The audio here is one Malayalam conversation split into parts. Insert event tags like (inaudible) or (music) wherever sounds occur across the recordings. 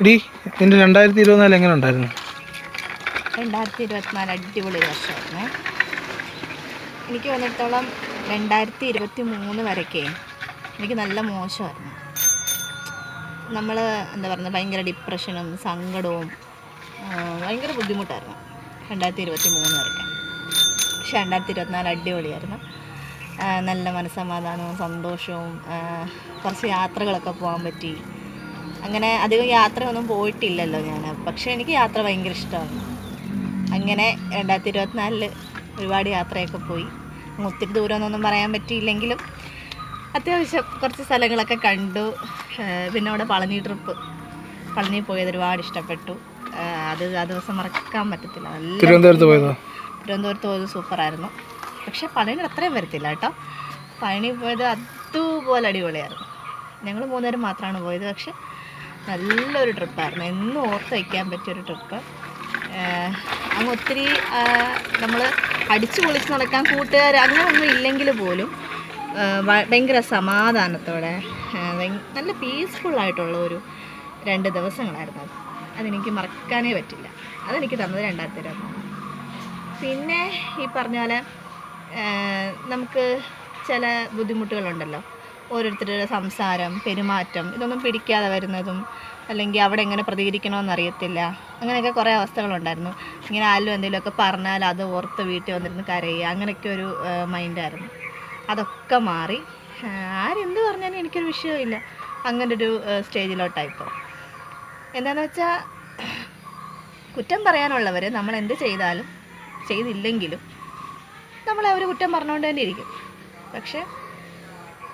ഇടി നിന്റെ രണ്ടായിരത്തി ഇരുപത്തിനാല് എങ്ങനെ ഉണ്ടായിരുന്നു? രണ്ടായിരത്തി ഇരുപത്തിനാല് അടിപൊളി വർഷമായിരുന്നു. എനിക്ക് വന്നിടത്തോളം രണ്ടായിരത്തി ഇരുപത്തി മൂന്ന് വരയ്ക്കേ എനിക്ക് നല്ല മോശമായിരുന്നു. നമ്മൾ എന്താ പറയുക ഭയങ്കര ഡിപ്രഷനും സങ്കടവും ഭയങ്കര ബുദ്ധിമുട്ടായിരുന്നു രണ്ടായിരത്തി ഇരുപത്തി മൂന്ന് വരയ്ക്ക്. പക്ഷെ രണ്ടായിരത്തി ഇരുപത്തിനാല് അടിപൊളിയായിരുന്നു നല്ല മനസ്സമാധാനവും സന്തോഷവും കുറച്ച് യാത്രകളൊക്കെ പോകാൻ പറ്റി. അങ്ങനെ അധികം യാത്രയൊന്നും പോയിട്ടില്ലല്ലോ ഞാൻ. പക്ഷേ എനിക്ക് യാത്ര ഭയങ്കര ഇഷ്ടമാണ്. അങ്ങനെ രണ്ടായിരത്തി ഇരുപത്തിനാലിൽ ഒരുപാട് യാത്രയൊക്കെ പോയി. ഒത്തിരി ദൂരമൊന്നും പറയാൻ പറ്റിയില്ലെങ്കിലും അത്യാവശ്യം കുറച്ച് സ്ഥലങ്ങളൊക്കെ കണ്ടു. പിന്നെ അവിടെ പളനി ട്രിപ്പ് പളനി പോയത് ഒരുപാട് ഇഷ്ടപ്പെട്ടു. അത് ആ ദിവസം മറക്കാൻ പറ്റത്തില്ല. നല്ല തിരുവനന്തപുരത്ത് പോയത്? തിരുവനന്തപുരത്ത് പോയത് സൂപ്പറായിരുന്നു. പക്ഷെ പളനിയിൽ അത്രയും വരത്തില്ല കേട്ടോ. പളനി പോയത് അതുപോലെ അടിപൊളിയായിരുന്നു. ഞങ്ങൾ മൂന്നുപേരും മാത്രമാണ് പോയത്. പക്ഷെ നല്ലൊരു ട്രിപ്പായിരുന്നു. എന്നും ഓർത്ത് വയ്ക്കാൻ പറ്റിയൊരു ട്രിപ്പ്. അങ്ങ് ഒത്തിരി നമ്മൾ അടിച്ചു പൊളിച്ച് നടക്കാൻ കൂട്ടുകാർ അങ്ങനെയൊന്നും ഇല്ലെങ്കിൽ പോലും ഭയങ്കര സമാധാനത്തോടെ നല്ല പീസ്ഫുള്ളായിട്ടുള്ള ഒരു രണ്ട് ദിവസങ്ങളായിരുന്നു അത്. അതെനിക്ക് മറക്കാനേ പറ്റില്ല. അതെനിക്ക് തന്നത് രണ്ടാമത്തെ ഇരുപത്തി പിന്നെ ഈ പറഞ്ഞ പോലെ നമുക്ക് ചില ബുദ്ധിമുട്ടുകളുണ്ടല്ലോ. ഓരോരുത്തരുടെ സംസാരം പെരുമാറ്റം ഇതൊന്നും പിടിക്കാതെ വരുന്നതും അല്ലെങ്കിൽ അവിടെ എങ്ങനെ പ്രതികരിക്കണമെന്ന് അറിയത്തില്ല. അങ്ങനെയൊക്കെ കുറേ അവസ്ഥകളുണ്ടായിരുന്നു. ഇങ്ങനെ ആരും എന്തെങ്കിലുമൊക്കെ പറഞ്ഞാൽ അത് ഓർത്ത് വീട്ടിൽ വന്നിരുന്ന് കരയുക അങ്ങനെയൊക്കെ ഒരു മൈൻഡായിരുന്നു. അതൊക്കെ മാറി. ആരെന്ത് പറഞ്ഞാലും എനിക്കൊരു വിഷയമില്ല അങ്ങനെ ഒരു സ്റ്റേജിലോട്ടായിപ്പോൾ എന്താണെന്ന് വെച്ചാൽ കുറ്റം പറയാനുള്ളവർ നമ്മൾ എന്ത് ചെയ്താലും ചെയ്തില്ലെങ്കിലും നമ്മളെ അവർ കുറ്റം പറഞ്ഞുകൊണ്ട് തന്നെ ഇരിക്കും. പക്ഷേ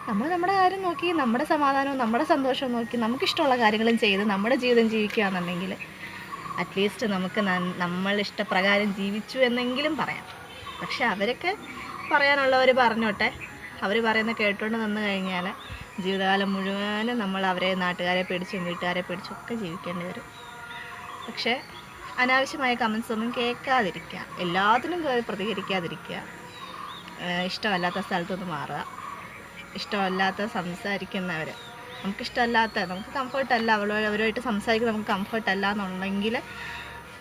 നമ്മൾ നമ്മുടെ കാര്യം നോക്കി നമ്മുടെ സമാധാനവും നമ്മുടെ സന്തോഷവും നോക്കി നമുക്കിഷ്ടമുള്ള കാര്യങ്ങളും ചെയ്ത് നമ്മുടെ ജീവിതം ജീവിക്കുകയാണെന്നുണ്ടെങ്കിൽ അറ്റ്ലീസ്റ്റ് നമുക്ക് ന- നമ്മൾ ഇഷ്ടപ്രകാരം ജീവിച്ചു എന്നെങ്കിലും പറയാം. പക്ഷെ അവരൊക്കെ പറയാനുള്ളവർ പറഞ്ഞോട്ടെ. അവർ പറയുന്ന കേട്ടുകൊണ്ട് നിന്ന് കഴിഞ്ഞാൽ ജീവിതകാലം മുഴുവനും നമ്മൾ അവരെ നാട്ടുകാരെ പേടിച്ചും വീട്ടുകാരെ പേടിച്ചും ഒക്കെ ജീവിക്കേണ്ടി വരും. പക്ഷേ അനാവശ്യമായ കമൻസ് ഒന്നും കേൾക്കാതിരിക്കുക. എല്ലാത്തിനും പ്രതികരിക്കാതിരിക്കുക. ഇഷ്ടമല്ലാത്ത സ്ഥലത്തുനിന്ന് മാറുക. ഇഷ്ടമല്ലാത്ത സംസാരിക്കുന്നവർ നമുക്കിഷ്ടമല്ലാത്ത നമുക്ക് കംഫർട്ടല്ല അല്ല അവളോ അവരുമായിട്ട് സംസാരിക്കുന്നത് നമുക്ക് കംഫർട്ടല്ല എന്നുണ്ടെങ്കിൽ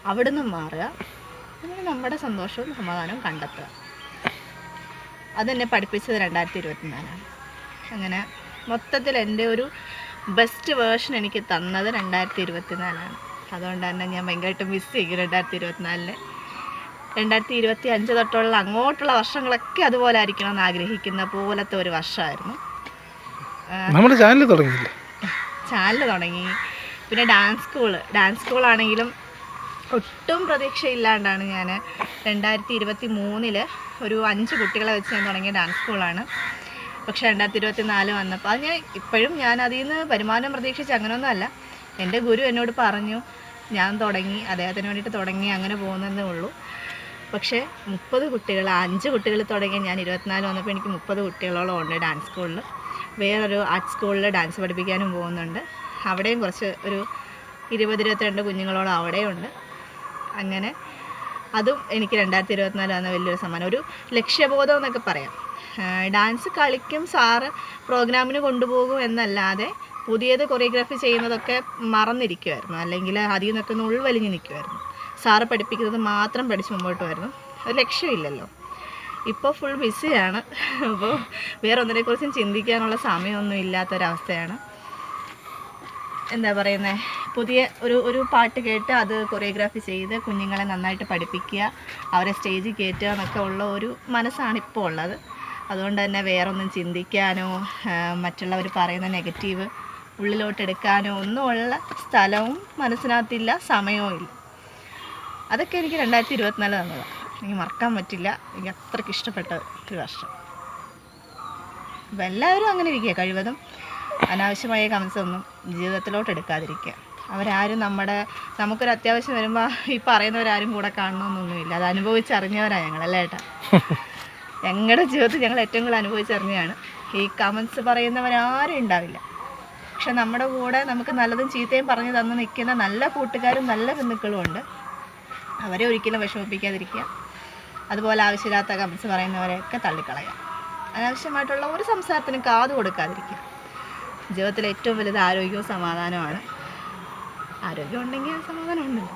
അവിടെ നിന്ന് മാറുക. അങ്ങനെ നമ്മുടെ സന്തോഷവും സമാധാനവും കണ്ടെത്തുക. അതെന്നെ പഠിപ്പിച്ചത് രണ്ടായിരത്തി ഇരുപത്തിനാലാണ് അങ്ങനെ മൊത്തത്തിൽ എന്റെ ഒരു ബെസ്റ്റ് വേർഷൻ എനിക്ക് തന്നത് രണ്ടായിരത്തി ഇരുപത്തിനാലാണ് അതുകൊണ്ട് തന്നെ ഞാൻ ഭയങ്കരമായിട്ട് മിസ് ചെയ്യും രണ്ടായിരത്തി ഇരുപത്തിനാലിനെ രണ്ടായിരത്തി ഇരുപത്തി അഞ്ച് തൊട്ടുള്ള അങ്ങോട്ടുള്ള വർഷങ്ങളൊക്കെ അതുപോലെ ആയിരിക്കണം എന്ന് ആഗ്രഹിക്കുന്ന പോലത്തെ ഒരു വർഷമായിരുന്നു. നമ്മുടെ ചാനൽ തുടങ്ങിയില്ലേ? ചാനൽ തുടങ്ങി. പിന്നെ ഡാൻസ് സ്കൂൾ ഡാൻസ് സ്കൂളാണെങ്കിലും ഒട്ടും പ്രതീക്ഷയില്ലാണ്ടാണ് ഞാൻ രണ്ടായിരത്തി ഇരുപത്തി മൂന്നിൽ ഒരു അഞ്ച് കുട്ടികളെ വെച്ച് ഞാൻ തുടങ്ങിയ ഡാൻസ് സ്കൂളാണ് പക്ഷേ രണ്ടായിരത്തി ഇരുപത്തി നാല് വന്നപ്പോൾ അത് ഞാൻ ഇപ്പോഴും ഞാൻ അതിൽ നിന്ന് വരുമാനം പ്രതീക്ഷിച്ച് അങ്ങനെയൊന്നും അല്ല. എന്റെ ഗുരു എന്നോട് പറഞ്ഞു ഞാൻ തുടങ്ങി അദ്ദേഹത്തിന് വേണ്ടിയിട്ട് തുടങ്ങി അങ്ങനെ പോകുന്നതേ ഉള്ളൂ. പക്ഷേ മുപ്പത് കുട്ടികൾ അഞ്ച് കുട്ടികൾ തുടങ്ങി ഞാൻ ഇരുപത്തിനാല് വന്നപ്പോൾ എനിക്ക് മുപ്പത് കുട്ടികളോളം ഉണ്ട് ഡാൻസ് സ്കൂളിൽ വേറൊരു ആർട്ട് സ്കൂളിൽ ഡാൻസ് പഠിപ്പിക്കാനും പോകുന്നുണ്ട്. അവിടെയും കുറച്ച് ഒരു ഇരുപത് ഇരുപത്തിരണ്ട് കുഞ്ഞുങ്ങളോളം അവിടെയുണ്ട്. അങ്ങനെ അതും എനിക്ക് രണ്ടായിരത്തി ഇരുപത്തിനാല് വന്ന വലിയൊരു സമ്മാനം. ഒരു ലക്ഷ്യബോധം എന്നൊക്കെ പറയാം. ഡാൻസ് കളിക്കും സാറ് പ്രോഗ്രാമിന് കൊണ്ടുപോകും എന്നല്ലാതെ പുതിയത് കൊറിയോഗ്രാഫി ചെയ്യുന്നതൊക്കെ മറന്നിരിക്കുമായിരുന്നു അല്ലെങ്കിൽ അതിൽ നിന്നൊക്കെ ഒന്ന് ഉൾവലിഞ്ഞ് നിൽക്കുമായിരുന്നു പഠിപ്പിക്കുന്നത് മാത്രം പഠിച്ച് മുമ്പോട്ട് വരുന്നു. ഒരു ലക്ഷ്യമില്ലല്ലോ. ഇപ്പോൾ ഫുൾ ബിസിയാണ് അപ്പോൾ വേറെ ഒന്നിനെക്കുറിച്ചും ചിന്തിക്കാനുള്ള സമയമൊന്നും ഇല്ലാത്തൊരവസ്ഥയാണ്. എന്താ പറയുന്നത് പുതിയ ഒരു ഒരു പാട്ട് കേട്ട് അത് കൊറിയോഗ്രാഫി ചെയ്ത് കുഞ്ഞുങ്ങളെ നന്നായിട്ട് പഠിപ്പിക്കുക അവരെ സ്റ്റേജിൽ കയറ്റുക എന്നൊക്കെ ഉള്ള ഒരു മനസ്സാണ് ഇപ്പോൾ ഉള്ളത്. അതുകൊണ്ട് തന്നെ വേറൊന്നും ചിന്തിക്കാനോ മറ്റുള്ളവർ പറയുന്ന നെഗറ്റീവ് ഉള്ളിലോട്ടെടുക്കാനോ ഒന്നുമുള്ള സ്ഥലവും മനസ്സിനകത്തില്ല സമയവും ഇല്ല. അതൊക്കെ എനിക്ക് രണ്ടായിരത്തി ഇരുപത്തിനാല് തന്നതാണ് എനിക്ക് മറക്കാൻ പറ്റില്ല. എനിക്ക് അത്രയ്ക്ക് ഇഷ്ടപ്പെട്ട ഒരു വർഷം. അപ്പം എല്ലാവരും അങ്ങനെ ഇരിക്കുക. കഴിവതും അനാവശ്യമായ കമൻസ് ഒന്നും ജീവിതത്തിലോട്ട് എടുക്കാതിരിക്കുക. അവരാരും നമ്മുടെ നമുക്കൊരു അത്യാവശ്യം വരുമ്പോൾ ഈ പറയുന്നവരാരും കൂടെ കാണണമെന്നൊന്നുമില്ല അത് അനുഭവിച്ചറിഞ്ഞവരാണ് ഞങ്ങളല്ലേ ഏട്ടാ? (laughs) ഞങ്ങളുടെ ജീവിതത്തിൽ ഞങ്ങൾ ഏറ്റവും കൂടുതൽ അനുഭവിച്ചറിഞ്ഞതാണ്. ഈ കമൻസ് പറയുന്നവരാരും ഉണ്ടാവില്ല. പക്ഷെ നമ്മുടെ കൂടെ നമുക്ക് നല്ലതും ചീത്തയും പറഞ്ഞു തന്ന് നിൽക്കുന്ന നല്ല കൂട്ടുകാരും നല്ല ബന്ധുക്കളും ഉണ്ട്. അവരെ ഒരിക്കലും വിഷമിപ്പിക്കാതിരിക്കുക. അതുപോലെ ആവശ്യമില്ലാത്ത കമൻസ് പറയുന്നവരെയൊക്കെ തള്ളിക്കളയുക. അനാവശ്യമായിട്ടുള്ള ഒരു സംസാരത്തിനും കാത് കൊടുക്കാതിരിക്കുക. ജീവിതത്തിലെ ഏറ്റവും വലുത് ആരോഗ്യവും സമാധാനമാണ് ആരോഗ്യം ഉണ്ടെങ്കിൽ സമാധാനം ഉണ്ടല്ലോ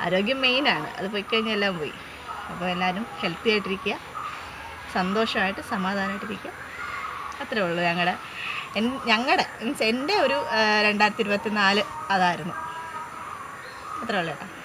ആരോഗ്യം മെയിനാണ് അത് പോയി കഴിഞ്ഞാൽ എല്ലാം പോയി. അപ്പോൾ എല്ലാവരും ഹെൽത്തി ആയിട്ടിരിക്കുക. സന്തോഷമായിട്ട് സമാധാനമായിട്ടിരിക്കുക. അത്രേ ഉള്ളൂ ഞങ്ങളുടെ. ഞങ്ങളുടെ മീൻസ് എന്റെ ഒരു രണ്ടായിരത്തി ഇരുപത്തി നാല് അതായിരുന്നു. അത്രേ ഉള്ളൂ കേട്ടോ.